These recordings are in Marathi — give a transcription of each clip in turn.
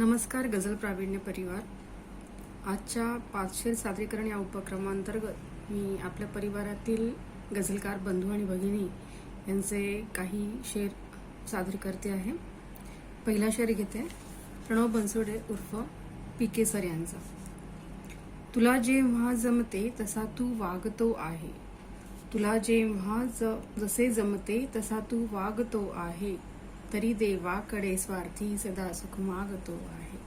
नमस्कार गझल प्रावीण्य परिवार. आजच्या पाचशेर सादरीकरण या उपक्रमांतर्गत मी आपल्या परिवारातील गझलकार बंधू आणि भगिनी यांचे काही शेर सादर करते आहे. पहिला शेर घेते. प्रणव बनसोडे उर्फ पी के सर यांचा. तुला जेव्हा जमते तसा तू वागतो आहे. तुला जेव्हा ज जसे जमते तसा तू वागतो आहे. तरी देवाकडे स्वार्थी सदा सुख मागतो आहे.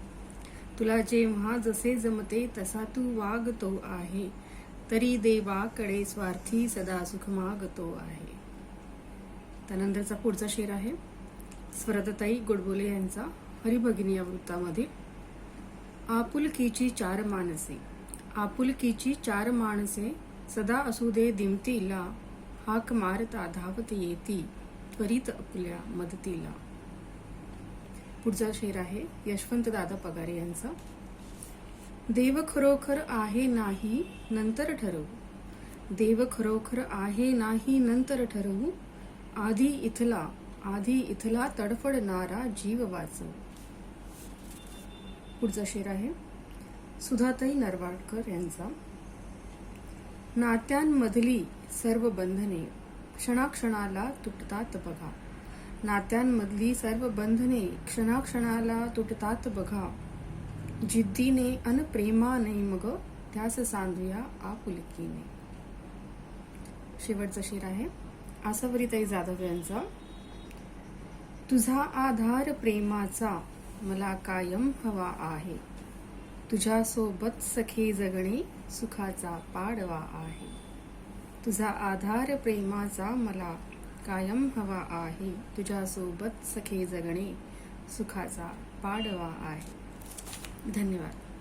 तुला जेव्हा जसे जमते तसा तू वागतो आहे. तरी देवाकडे स्वार्थी सदा सुख मागतो आहे. त्यानंतरचा पुढचा शेर आहे. स्वरतताई गोडबोले यांचा हरिभगिनी या वृत्तामध्ये. आपुलकीची चार माणसे. आपुलकीची चार माणसे सदा असू दे दिमतीला हाक मारता धावत येती. त्वरित आपल्या मदतीला. पुढचा शेर आहे यशवंत दादा पगारे यांचा. देव खरोखर आहे नाही नंतर ठरवू. देव खरोखर आहे नाही नंतर ठरवू. आधी इथला आधी इथला तडफडणारा जीव वाचव. पुढचा शेर आहे सुधाताई नरवाडकर यांचा. नात्यांमधली सर्व बंधने क्षणाक्षणाला तुटतात बघा. नात्यांमधली सर्व बंधने क्षणाक्षणाला तुटतात बघा. जिद्दीने अन प्रेमाने मग त्यास सांधूया आपुलकीने शेवटचा शेर आहे. आसावरीताई जाधव यांचा. तुझा आधार प्रेमाचा मला कायम हवा आहे. तुझ्यासोबत सखे जगणे सुखाचा पाडवा आहे. तुझा आधार प्रेमाचा मला कायम हवा आहे. तुझ्यासोबत सखे जगणे सुखाचा पाडवा आहे. धन्यवाद.